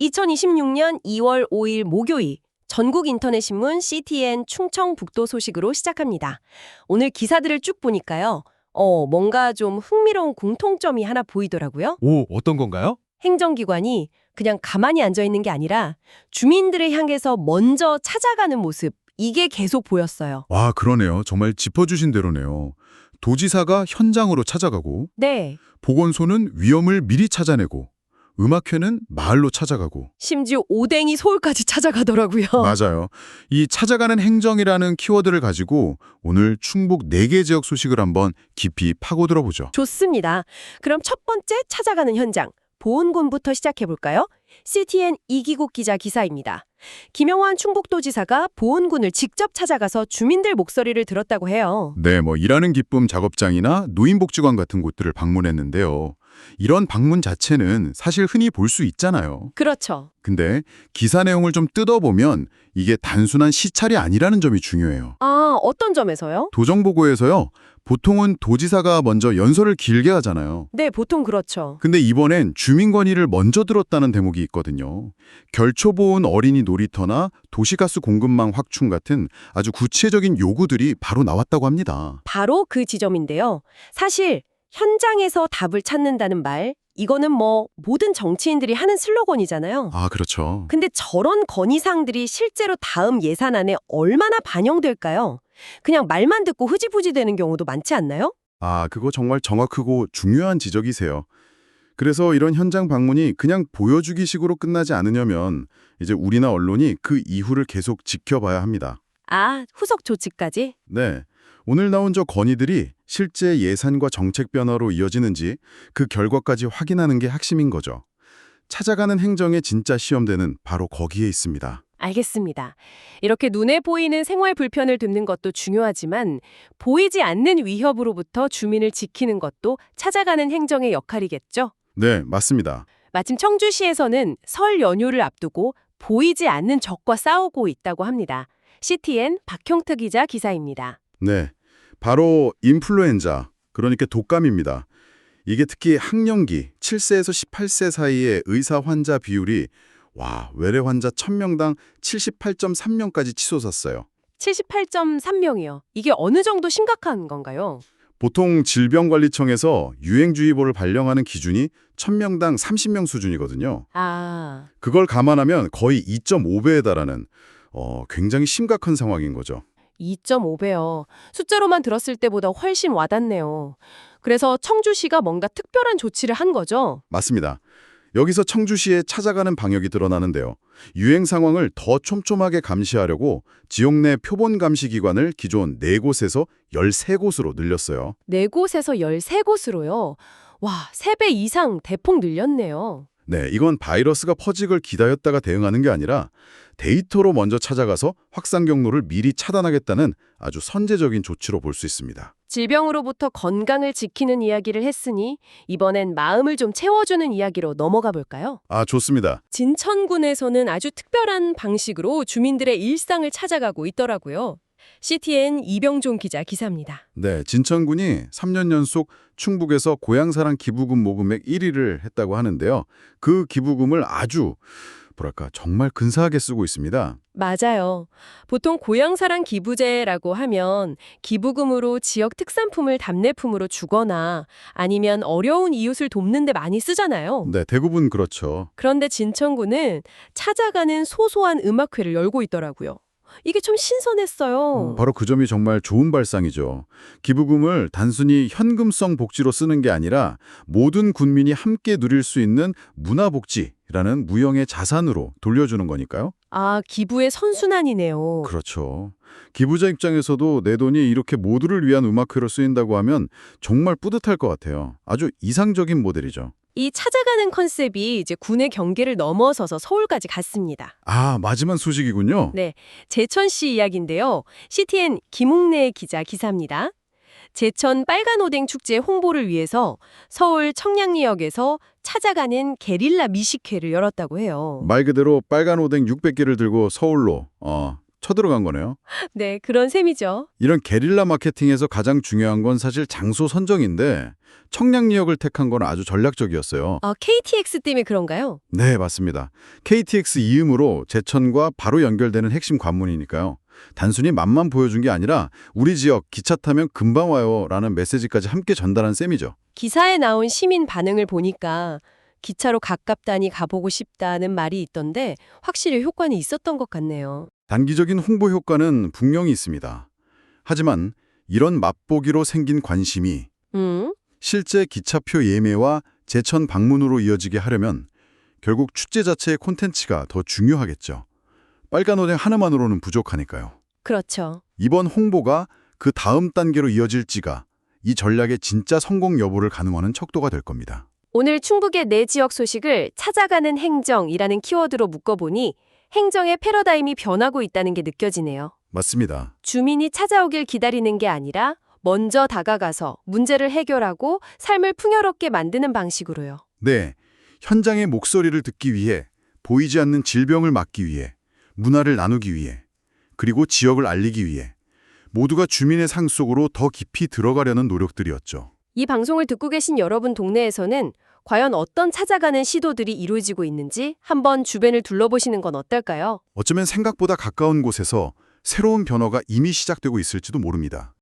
2026년 2월 5일 목요일 전국 인터넷 신문 CTN 충청북도 소식으로 시작합니다. 오늘 기사들을 쭉 보니까요. 어, 뭔가 좀 흥미로운 공통점이 하나 보이더라고요. 오, 어떤 건가요? 행정기관이 그냥 가만히 앉아 있는 게 아니라 주민들을 향해서 먼저 찾아가는 모습, 이게 계속 보였어요. 와, 그러네요. 정말 짚어주신 대로네요. 도지사가 현장으로 찾아가고, 네. 보건소는 위험을 미리 찾아내고, 음악회는 마을로 찾아가고. 심지어 오뎅이 서울까지 찾아가더라고요. 맞아요. 이 찾아가는 행정이라는 키워드를 가지고 오늘 충북 4개 지역 소식을 한번 깊이 파고들어 보죠. 좋습니다. 그럼 첫 번째 찾아가는 현장, 보은군부터 시작해볼까요? CTN 이기국 기자 기사입니다. 김영환 충북도지사가 보은군을 직접 찾아가서 주민들 목소리를 들었다고 해요. 네, 뭐 일하는 기쁨 작업장이나 노인복지관 같은 곳들을 방문했는데요. 이런 방문 자체는 사실 흔히 볼 수 있잖아요. 그렇죠. 근데 기사 내용을 좀 뜯어보면 이게 단순한 시찰이 아니라는 점이 중요해요. 아, 어떤 점에서요? 도정보고에서요. 보통은 도지사가 먼저 연설을 길게 하잖아요. 네, 보통 그렇죠. 근데 이번엔 주민 건의를 먼저 들었다는 대목이 있거든요. 결초보은 어린이 놀이터나 도시가스 공급망 확충 같은 아주 구체적인 요구들이 바로 나왔다고 합니다. 바로 그 지점인데요. 사실 현장에서 답을 찾는다는 말, 이거는 뭐 모든 정치인들이 하는 슬로건이잖아요. 아, 그렇죠. 근데 저런 건의사항들이 실제로 다음 예산안에 얼마나 반영될까요? 그냥 말만 듣고 흐지부지 되는 경우도 많지 않나요? 아, 그거 정말 정확하고 중요한 지적이세요. 그래서 이런 현장 방문이 그냥 보여주기식으로 끝나지 않으려면 이제 우리나 언론이 그 이후를 계속 지켜봐야 합니다. 아, 후속 조치까지? 네. 오늘 나온 저 건의들이 실제 예산과 정책 변화로 이어지는지 그 결과까지 확인하는 게 핵심인 거죠. 찾아가는 행정의 진짜 시험대는 바로 거기에 있습니다. 알겠습니다. 이렇게 눈에 보이는 생활 불편을 듬는 것도 중요하지만 보이지 않는 위협으로부터 주민을 지키는 것도 찾아가는 행정의 역할이겠죠. 네, 맞습니다. 마침 청주시에서는 설 연휴를 앞두고 보이지 않는 적과 싸우고 있다고 합니다. CTN 박형특 기자 기사입니다. 네. 바로 인플루엔자, 그러니까 독감입니다. 이게 특히 학령기 7세에서 18세 사이의 의사 환자 비율이 와, 외래 환자 1000명당 78.3명까지 치솟았어요. 78.3명이요. 이게 어느 정도 심각한 건가요? 보통 질병관리청에서 유행주의보를 발령하는 기준이 1000명당 30명 수준이거든요. 아, 그걸 감안하면 거의 2.5배에 달하는 어, 굉장히 심각한 상황인 거죠. 2.5배요. 숫자로만 들었을 때보다 훨씬 와닿네요. 그래서 청주시가 뭔가 특별한 조치를 한 거죠? 맞습니다. 여기서 청주시에 찾아가는 방역이 드러나는데요. 유행 상황을 더 촘촘하게 감시하려고 지역 내 표본 감시 기관을 기존 4곳에서 13곳으로 늘렸어요. 네 곳에서 13곳으로요. 와, 3배 이상 대폭 늘렸네요. 네, 이건 바이러스가 퍼지걸 기다렸다가 대응하는 게 아니라 데이터로 먼저 찾아가서 확산 경로를 미리 차단하겠다는 아주 선제적인 조치로 볼 수 있습니다. 질병으로부터 건강을 지키는 이야기를 했으니 이번엔 마음을 좀 채워주는 이야기로 넘어가 볼까요? 아, 좋습니다. 진천군에서는 아주 특별한 방식으로 주민들의 일상을 찾아가고 있더라고요. CTN 이병종 기자 기사입니다. 네, 진천군이 3년 연속 충북에서 고향사랑 기부금 모금액 1위를 했다고 하는데요. 그 기부금을 아주 뭐랄까 정말 근사하게 쓰고 있습니다. 맞아요. 보통 고향사랑 기부제라고 하면 기부금으로 지역 특산품을 답례품으로 주거나 아니면 어려운 이웃을 돕는 데 많이 쓰잖아요. 네, 대부분 그렇죠. 그런데 진천구는 찾아가는 소소한 음악회를 열고 있더라고요. 이게 좀 신선했어요. 바로 그 점이 정말 좋은 발상이죠. 기부금을 단순히 현금성 복지로 쓰는 게 아니라 모든 군민이 함께 누릴 수 있는 문화복지라는 무형의 자산으로 돌려주는 거니까요. 아, 기부의 선순환이네요. 그렇죠. 기부자 입장에서도 내 돈이 이렇게 모두를 위한 음악회로 쓰인다고 하면 정말 뿌듯할 것 같아요. 아주 이상적인 모델이죠. 이 찾아가는 컨셉이 이제 군의 경계를 넘어서서 서울까지 갔습니다. 아, 마지막 소식이군요. 네, 제천시 이야기인데요. CTN 김웅래 기자 기사입니다. 제천 빨간 오뎅 축제 홍보를 위해서 서울 청량리역에서 찾아가는 게릴라 미식회를 열었다고 해요. 말 그대로 빨간 오뎅 600개를 들고 서울로 어, 쳐들어간 거네요. 네, 그런 셈이죠. 이런 게릴라 마케팅에서 가장 중요한 건 사실 장소 선정인데 청량리역을 택한 건 아주 전략적이었어요. 아, KTX 때문에 그런가요? 네, 맞습니다. KTX 이음으로 제천과 바로 연결되는 핵심 관문이니까요. 단순히 맛만 보여준 게 아니라 우리 지역 기차 타면 금방 와요 라는 메시지까지 함께 전달한 셈이죠. 기사에 나온 시민 반응을 보니까 기차로 가깝다니 가보고 싶다는 말이 있던데 확실히 효과는 있었던 것 같네요. 단기적인 홍보 효과는 분명히 있습니다. 하지만 이런 맛보기로 생긴 관심이 음? 실제 기차표 예매와 제천 방문으로 이어지게 하려면 결국 축제 자체의 콘텐츠가 더 중요하겠죠. 빨간 오뎅 하나만으로는 부족하니까요. 그렇죠. 이번 홍보가 그 다음 단계로 이어질지가 이 전략의 진짜 성공 여부를 가늠하는 척도가 될 겁니다. 오늘 충북의 내 지역 소식을 찾아가는 행정이라는 키워드로 묶어보니 행정의 패러다임이 변하고 있다는 게 느껴지네요. 맞습니다. 주민이 찾아오길 기다리는 게 아니라 먼저 다가가서 문제를 해결하고 삶을 풍요롭게 만드는 방식으로요. 네, 현장의 목소리를 듣기 위해 보이지 않는 질병을 막기 위해 문화를 나누기 위해 그리고 지역을 알리기 위해 모두가 주민의 상 속으로 더 깊이 들어가려는 노력들이었죠. 이 방송을 듣고 계신 여러분 동네에서는 과연 어떤 찾아가는 시도들이 이루어지고 있는지 한번 주변을 둘러보시는 건 어떨까요? 어쩌면 생각보다 가까운 곳에서 새로운 변화가 이미 시작되고 있을지도 모릅니다.